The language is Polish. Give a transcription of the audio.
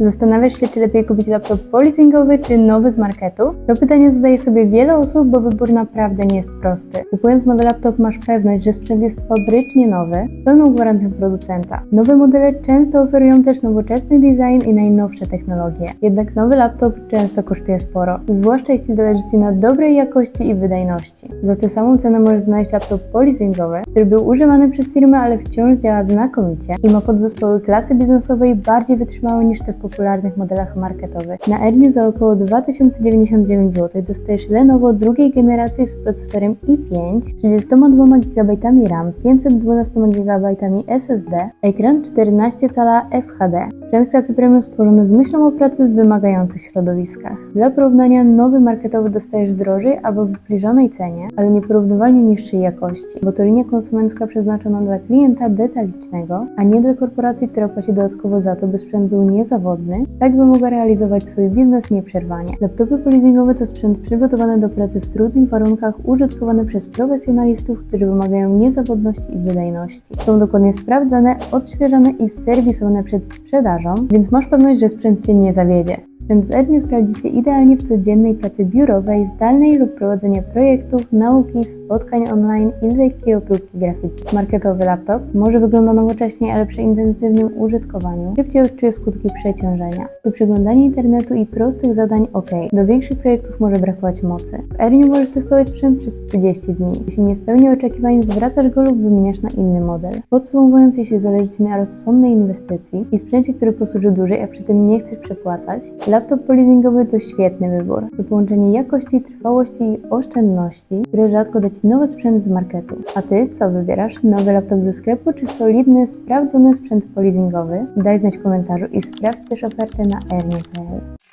Zastanawiasz się, czy lepiej kupić laptop polizingowy, czy nowy z marketu? To pytanie zadaje sobie wiele osób, bo wybór naprawdę nie jest prosty. Kupując nowy laptop masz pewność, że sprzęt jest fabrycznie nowy, z pełną gwarancją producenta. Nowe modele często oferują też nowoczesny design i najnowsze technologie. Jednak nowy laptop często kosztuje sporo, zwłaszcza jeśli zależy Ci na dobrej jakości i wydajności. Za tę samą cenę możesz znaleźć laptop polizingowy, który był używany przez firmę, ale wciąż działa znakomicie i ma podzespoły klasy biznesowej bardziej wytrzymałe niż te popularnych modelach marketowych. Na Erniu za około 2099 zł dostajesz Lenovo drugiej generacji z procesorem i5, 32 GB RAM, 512 GB SSD, ekran 14 cala FHD. Sprzęt klasy premium stworzony z myślą o pracy w wymagających środowiskach. Dla porównania nowy marketowy dostajesz drożej albo w zbliżonej cenie, ale nieporównywalnie niższej jakości, bo to linia konsumencka przeznaczona dla klienta detalicznego, a nie dla korporacji, która płaci dodatkowo za to, by sprzęt był niezawodny, tak by mogła realizować swój biznes nieprzerwanie. Laptopy polizingowe to sprzęt przygotowany do pracy w trudnych warunkach, użytkowany przez profesjonalistów, którzy wymagają niezawodności i wydajności. Są dokładnie sprawdzane, odświeżane i serwisowane przed sprzedażą, więc masz pewność, że sprzęt Cię nie zawiedzie. Sprzęt z Edniu sprawdzi się idealnie w codziennej pracy biurowej, zdalnej lub prowadzenia projektów, nauki, spotkań online i lekkiej obróbki grafiki. Marketowy laptop może wygląda nowocześnie, ale przy intensywnym użytkowaniu szybciej odczuje skutki przeciążenia. Przy przeglądaniu internetu i prostych zadań ok, do większych projektów może brakować mocy. W Erniu możesz testować sprzęt przez 30 dni. Jeśli nie spełni oczekiwań, zwracasz go lub wymieniasz na inny model. Podsumowując, jeśli zależy Ci na rozsądnej inwestycji i sprzęcie, który posłuży dłużej, a przy tym nie chcesz przepłacać, laptop polizingowy to świetny wybór. To połączenie jakości, trwałości i oszczędności, które rzadko da Ci nowy sprzęt z marketu. A Ty co wybierasz? Nowy laptop ze sklepu czy solidny, sprawdzony sprzęt polizingowy? Daj znać w komentarzu i sprawdź też ofertę na ernie.pl.